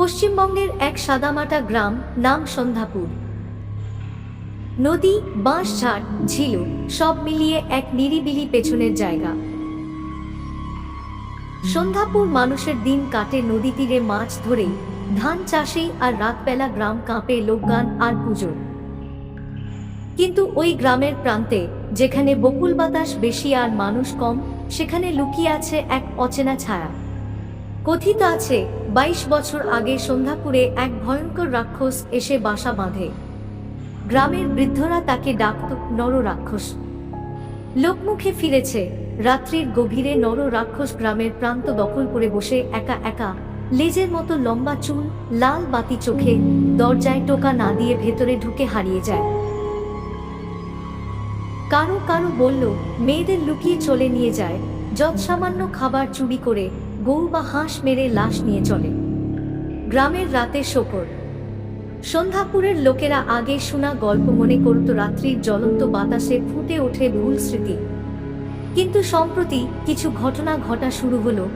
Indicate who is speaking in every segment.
Speaker 1: পশ্চিমবঙ্গের এক সাদামাটা গ্রাম, নাম সন্ধ্যাপুর। নদী বাঁশঝাড় ঝিল, সব মিলিয়ে এক নিরিবিলি পেছনের জায়গা। সন্ধ্যাপুর মানুষের দিন কাটে নদী তীরে মাছ ধরেই, ধান চাষেই আর রাতবেলা গ্রাম কাঁপে লোকগান আর পুজোর কিন্তু ওই গ্রামের প্রান্তে, যেখানে বকুল বাতাস বেশি আর মানুষ কম, সেখানে লুকিয়ে আছে এক অচেনা ছায়া। কথিত আছে, বাইশ বছর আগে সন্ধ্যাপুরে এক ভয়ঙ্কর রাক্ষস এসে বাসা বাঁধে। গ্রামের বৃদ্ধরা তাকে ডাকত, নর রাক্ষস। লোকমুখে ফিরেছে, রাত্রির গভীরে নর রাক্ষস গ্রামের প্রান্ত দখল করে বসে একা একা, লেজের মতো লম্বা চুল, লাল বাতি চোখে, দরজায় টোকা না দিয়ে ভেতরে ঢুকে হারিয়ে যায়। কারও কারও বলল, মেয়েদের লুকিয়ে চলে নিয়ে যায়, যৎসামান্য খাবার চুরি করে গরু বা হাঁস মেরে লাশ নিয়ে চলে। গ্রামের রাতে শোকর। সন্ধ্যাপুরের লোকেরা আগে শোনা গল্প মনে করত রাত্রির জ্বলন্ত বাতাসে ফুটে ওঠে ভুল স্মৃতি। কিন্তু সম্প্রতি কিছু ঘটনা ঘটা শুরু হলো।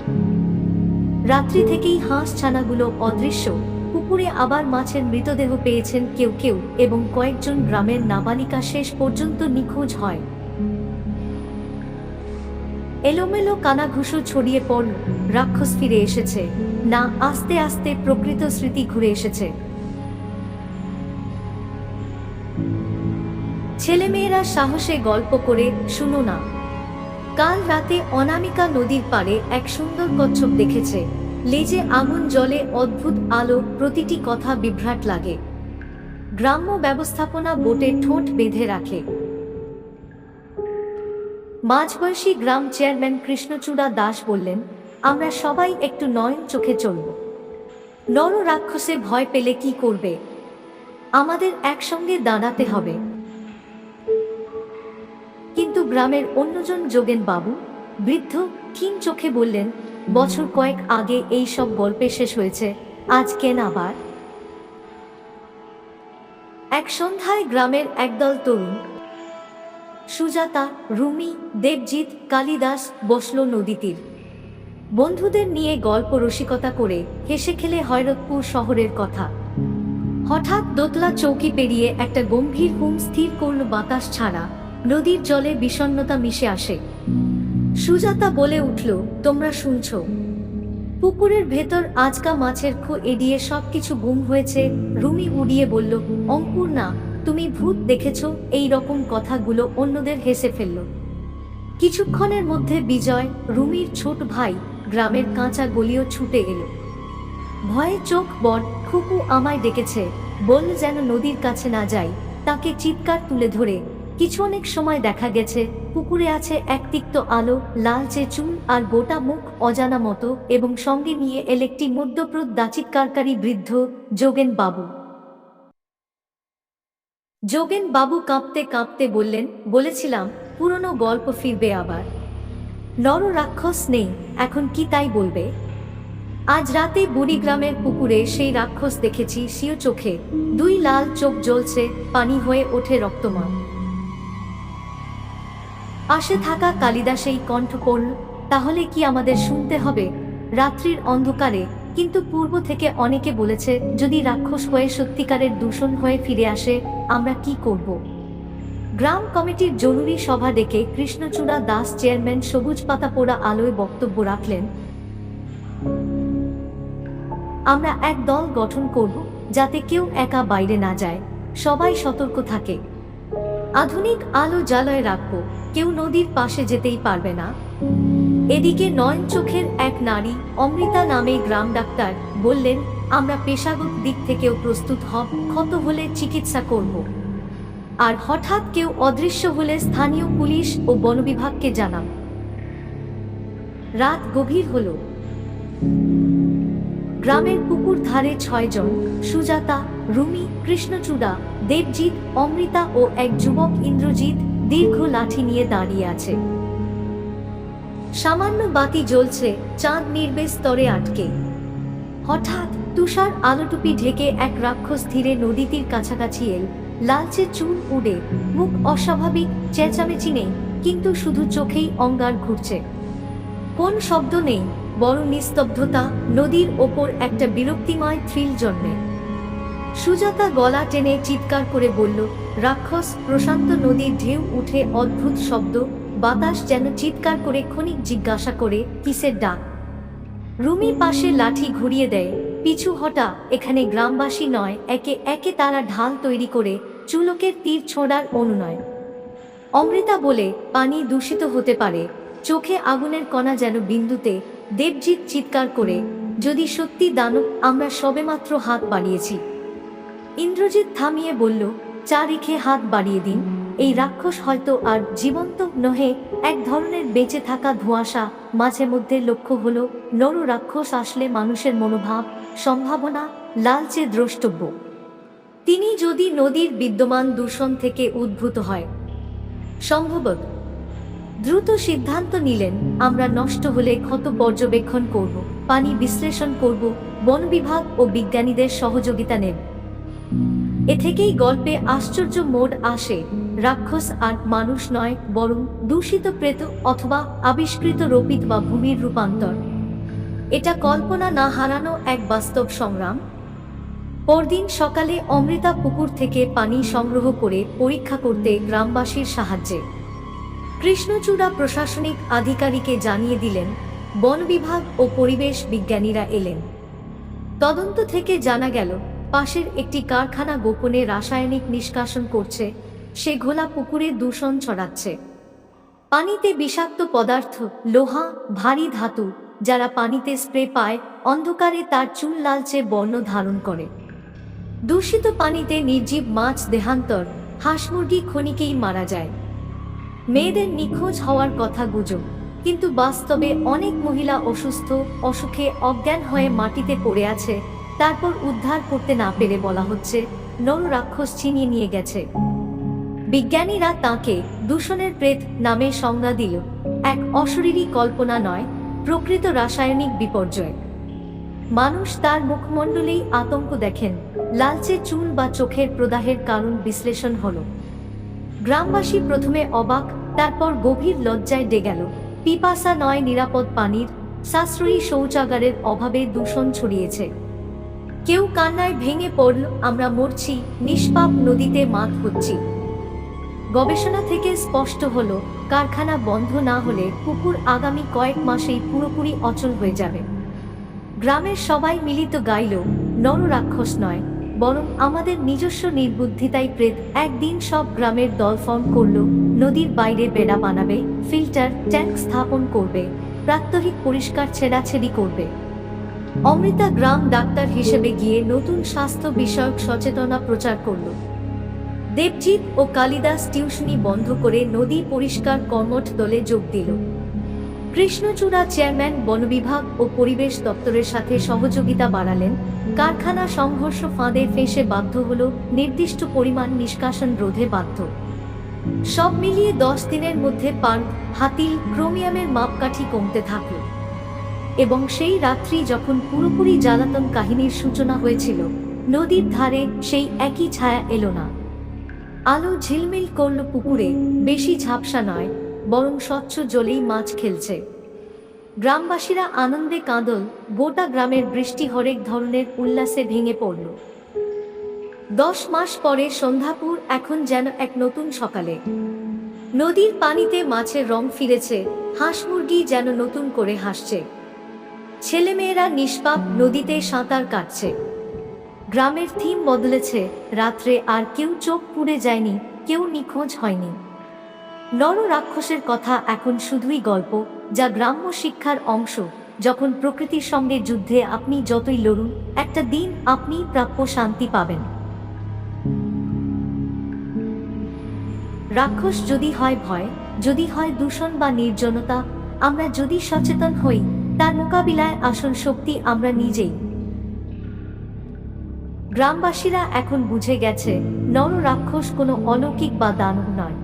Speaker 1: রাত্রি থেকেই হাঁস ছানাগুলো অদৃশ্য। পুকুরে আবার মাছের মৃতদেহ পেয়েছেন কেউ কেউ এবং কয়েকজন গ্রামের নাবালিকা শেষ পর্যন্ত নিখোঁজ হয়। এলোমেলো কানাঘুষো ছড়িয়ে পড়ল রাক্ষস ফিরে এসেছে। না, আস্তে আস্তে প্রকৃত স্মৃতি ঘুরে এসেছে। ছেলেমেয়েরা সাহসে গল্প করে, শুনো না। কাল রাতে অনামিকা নদীর পাড়ে এক সুন্দর কচ্ছপ দেখেছে। লেজে আগুন জলে অদ্ভুত আলো, প্রতিটি কথা বিভ্রাট লাগে। গ্রাম্য ব্যবস্থাপনা বোটে ঠোঁট বেঁধে রাখে। মাঝবয়সী গ্রাম চেয়ারম্যান কৃষ্ণচূড়া দাস বললেন, আমরা সবাই একটু নয়ন চোখে চলব। নর রাক্ষসে ভয় পেলে কি করবে? আমাদের একসঙ্গে দাঁড়াতে হবে। কিন্তু গ্রামের অন্যজন যোগেন বাবু, বৃদ্ধ ক্ষীণ চোখে বললেন, বছর কয়েক আগে এই সব গল্পে শেষ হয়েছে, আজ কেন আবার? এক সন্ধ্যায় গ্রামের একদল তরুণ সুজাতা, রুমি, দেবজিৎ, কালিদাস বসল নদী তীর বন্ধুদের নিয়ে গল্প রসিকতা করে হেসে খেলে হয়রতপুর শহরের কথা। হঠাৎ দোতলা চৌকি পেরিয়ে একটা গম্ভীর হুম স্থির করল বাতাস ছাড়া। নদীর জলে বিষণ্ণতা মিশে আসে। সুজাতা বলে উঠল, তোমরা শুনছ। পুকুরের ভেতর আজকা মাছের খো এড়িয়ে সবকিছু গুম হয়েছে। রুমি উড়িয়ে বলল, অঙ্কুর না তুমি ভূত দেখেছ, এই রকম কথাগুলো অন্যদের হেসে ফেলল। কিছুক্ষণের মধ্যে বিজয়, রুমির ছোট ভাই, গ্রামের কাঁচা গলিও ছুটে এলো। ভয়ে চোখ বড়, খুকু আমায় ডেকেছে, বলল যেন নদীর কাছে না যাই। তাকে চিৎকার তুলে ধরে, কিছু অনেক সময় দেখা গেছে, পুকুরে আছে এক তিক্ত আলো, লালচে চুল আর গোটা মুখ অজানা মতো এবং সঙ্গে নিয়ে এল একটি মধ্যপ্রদ দাচিৎকারকারী বৃদ্ধ যোগেন বাবু যোগেন বাবু কাঁপতে কাঁপতে বললেন, বলেছিলাম, পুরনো গল্প ফিরবে আবার। নর রাক্ষস নেই, এখন কি তাই বলবে? আজ রাতে বুড়িগ্রামের পুকুরে সেই রাক্ষস দেখেছি সিও চোখে, দুই লাল চোখ জ্বলছে, পানি হয়ে ওঠে রক্তমান পাশে থাকা কালিদাসেই কণ্ঠ পড়ল, তাহলে কি আমাদের শুনতে হবে? রাত্রির অন্ধকারে, কিন্তু পূর্ব থেকে অনেকে বলেছে, যদি রাক্ষস হয়ে সত্যিকারের দূষণ হয়ে ফিরে আসে আমরা কি করব? গ্রাম কমিটির জরুরি সভা ডেকে কৃষ্ণচূড়া দাস চেয়ারম্যান সবুজ পাতা পোড়া আলোয় বক্তব্য রাখলেন, আমরা এক দল গঠন করব যাতে কেউ একা বাইরে না যায়। সবাই সতর্ক থাকে। আধুনিক আলো জ্বালয় রাখব। কেউ নদীর পাশে যেতেই পারবে না। এদিকে নয়ন চোখের এক নারী অমৃতা নামে গ্রাম ডাক্তার বললেন আমরা পেশাগত দিক থেকেও প্রস্তুত হব, ক্ষত হলে চিকিৎসা করব। আর হঠাৎ কেউ অদৃশ্য হলে স্থানীয় পুলিশ ও বনবিভাগকে জানাব। রাত গভীর হল। গ্রামের পুকুর ধারে ছয়জন সুজাতা, রুমি, কৃষ্ণচূড়া, দেবজিৎ, অমৃতা ও এক যুবক ইন্দ্রজিৎ দীর্ঘ লাঠি নিয়ে দাঁড়িয়ে আছে। সামান্য বাতি জ্বলছে, চাঁদ নির্বে স্তরে আটকে। হঠাৎ তুষার আলোটুপি ঢেকে এক রাক্ষস ধীরে নদীটির কাছাকাছি এল। লালচে চুল উড়ে, মুখ অস্বাভাবিক, চেঁচামেচি নেই, কিন্তু শুধু চোখেই অঙ্গার ঘুরছে। কোন শব্দ নেই, বড় নিস্তব্ধতা, নদীর ওপর একটা বিরক্তিময় থ্রিল জন্মে। সুজাতা গলা টেনে চিৎকার করে বলল, রাক্ষস, প্রশান্ত নদীর ঢেউ উঠে অদ্ভুত শব্দ, বাতাস যেন চিৎকার করে ক্ষণিক জিজ্ঞাসা করে কিসের ডাক? রুমি পাশে লাঠি ঘুরিয়ে দেয় পিছু হটা, এখানে গ্রামবাসী নয়, একে একে তারা ঢাল তৈরি করে চুলকের তীর ছোঁড়ার অনুনয়। অমৃতা বলে, পানি দূষিত হতে পারে, চোখে আগুনের কণা যেন বিন্দুতে, দেবজিৎ চিৎকার করে, যদি সত্যি দানব, আমরা সবেমাত্র হাত বাড়িয়েছি। ইন্দ্রজিৎ থামিয়ে বলল, চা রেখে হাত বাড়িয়ে দিন, এই রাক্ষস হয়তো আর জীবন্ত নহে, এক ধরনের বেঁচে থাকা ধোঁয়াশা, মাঝে মধ্যে লক্ষ্য হলো, নর রাক্ষস আসলে মানুষের মনোভাব সম্ভাবনা লালচে দ্রষ্টব্য। তিনি যদি নদীর বিদ্যমান দূষণ থেকে উদ্ভূত হয়, সম্ভবত দ্রুত সিদ্ধান্ত নিলেন, আমরা নষ্ট হলে ক্ষত পর্যবেক্ষণ করব, পানি বিশ্লেষণ করব, বন বিভাগ ও বিজ্ঞানীদের সহযোগিতা নেব। এ থেকেই গল্পে আশ্চর্য মোড আসে, রাক্ষস আর মানুষ নয়, বরং দূষিত প্রেত অথবা আবিষ্কৃত রোপিত বা ভূমির রূপান্তর। এটা কল্পনা না হারানো এক বাস্তব সংগ্রাম। পরদিন সকালে অমৃতা পুকুর থেকে পানি সংগ্রহ করে পরীক্ষা করতে গ্রামবাসীর সাহায্যে। কৃষ্ণচূড়া প্রশাসনিক আধিকারিকে জানিয়ে দিলেন, বন বিভাগ ও পরিবেশ বিজ্ঞানীরা এলেন। তদন্ত থেকে জানা গেল, পাশের একটি কারখানা গোপনে রাসায়নিক নিষ্কাশন করছে, সে ঘোলা পুকুরে দূষণ ছড়াচ্ছে। পানিতে বিষাক্ত পদার্থ, লোহা, ভারী ধাতু যারা পানিতে স্প্রে পায়, অন্ধকারে তার চুল লালচে বর্ণ ধারণ করে। দূষিত পানিতে নির্জীব মাছ দেহান্তর হাঁস মুরগি ক্ষণিকেই মারা যায়। মেয়েদের নিখোঁজ হওয়ার কথা গুজব, কিন্তু বাস্তবে অনেক মহিলা অসুস্থ, অসুখে অজ্ঞান হয়ে মাটিতে পড়ে আছে, তারপর উদ্ধার করতে না পেরে বলা হচ্ছে, নর রাক্ষস ছিনিয়ে নিয়ে গেছে। বিজ্ঞানীরা তাকে দূষণের প্রেত নামে সংজ্ঞা দিল, এক অশরীরী কল্পনা নয় প্রকৃত রাসায়নিক বিপর্যয়। মানুষ তার মুখমণ্ডলেই আতঙ্ক দেখেন, লালচে চুল বা চোখের প্রদাহের কারণ বিশ্লেষণ হল। গ্রামবাসী প্রথমে অবাক, তারপর গভীর লজ্জায় ডে গেল। পিপাসা নয় নিরাপদ পানির, সাশ্রয়ী শৌচাগারের অভাবে দূষণ ছড়িয়েছে। কেউ কান্নায় ভেঙে পড়ল, আমরা মরছি, নিষ্পাপ নদীতে মাত হচ্ছি। গবেষণা থেকে স্পষ্ট হলো, কারখানা বন্ধ না হলে পুকুর আগামী কয়েক মাসেই পুরোপুরি অচল হয়ে যাবে। গ্রামের সবাই মিলিত গাইল নর রাক্ষস নয়, বরং আমাদের নিজস্ব নির্বুদ্ধিতাই প্রেত একদিন সব গ্রামের দল ফর্ম করল, নদীর বাইরে বেড়া বানাবে, ফিল্টার, ট্যাঙ্ক স্থাপন করবে, প্রাত্যহিক পরিষ্কার ছেড়াছেড়ি করবে। অমৃতা গ্রাম ডাক্তার হিসেবে গিয়ে নতুন স্বাস্থ্য বিষয়ক সচেতনা প্রচার করল। দেবজিৎ ও কালিদাস টিউশনি বন্ধ করে নদী পরিষ্কার কর্মঠ দলে যোগ দিল। কৃষ্ণচূড়া চেয়ারম্যান, বনবিভাগ ও পরিবেশ দপ্তরের সাথে সহযোগিতা বাড়ালেন। কারখানা সংঘর্ষ ফাঁদে ফেঁসে বাধ্য হল নির্দিষ্ট পরিমাণ নিষ্কাশন রোধে বাধ্য। সব মিলিয়ে দশ দিনের মধ্যে পার্ক, হাতিল, ক্রোমিয়ামের মাপকাঠি কমতে থাকল। এবং সেই রাত্রি যখন পুরোপুরি জ্বালাতন কাহিনীর সূচনা হয়েছিল, নদীর ধারে সেই একই ছায়া এলো না। আলো ঝিলমিল করল পুকুরে, বেশি ঝাপসা নয়, বরং স্বচ্ছ জলেই মাছ খেলছে। গ্রামবাসীরা আনন্দে কাঁদল, গোটা গ্রামের বৃষ্টি হরেক ধরনের উল্লাসে ভেঙে পড়ল। দশ মাস পরে সন্ধ্যাপুর এখন যেন এক নতুন সকালে। নদীর পানিতে মাছের রং ফিরেছে, হাঁস মুরগি যেন নতুন করে হাসছে। ছেলেমেয়েরা নিষ্পাপ, নদীতে সাঁতার কাটছে। গ্রামের থিম বদলেছে। রাত্রে আর কেউ চোখ পুড়ে যায়নি, কেউ নিখোঁজ হয়নি। নর রাক্ষসের কথা এখন শুধুই গল্প, যা গ্রাম্য শিক্ষার অংশ। যখন প্রকৃতির সঙ্গে যুদ্ধে আপনি যতই লড়ুন, একটা দিন আপনি প্রাপ্য শান্তি পাবেন। রাক্ষস যদি হয় ভয়, যদি হয় দূষণ বা নির্জনতা, আমরা যদি সচেতন হই, তার মোকাবিলায় আসল শক্তি আমরা নিজেই। গ্রামবাসীরা এখন বুঝে গেছে নর রাক্ষস কোনো অলৌকিক বা দানব নয়।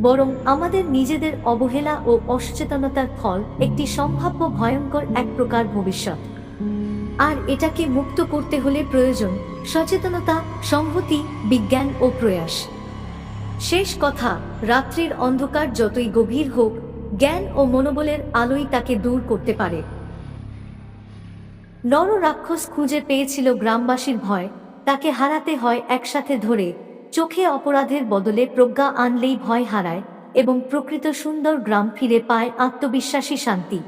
Speaker 1: বরং আমাদের নিজেদের অবহেলা ও অসচেতনতার ফল একটি সম্ভাব্য ভয়ঙ্কর এক প্রকার ভবিষ্যৎ। আর এটাকে মুক্ত করতে হলে প্রয়োজন সচেতনতা, সংহতি, বিজ্ঞান ও প্রয়াস। শেষ কথা, রাত্রির অন্ধকার যতই গভীর হোক, জ্ঞান ও মনোবলের আলোই তাকে দূর করতে পারে। নর রাক্ষস খুঁজে পেয়েছিল গ্রামবাসীর ভয়। তাকে হারাতে হয় একসাথে ধরে। চোখে অপরাধের বদলে প্রজ্ঞা আনলেই ভয় হারায় এবং প্রকৃত সুন্দর গ্রাম ফিরে পায় আত্মবিশ্বাসী শান্তি।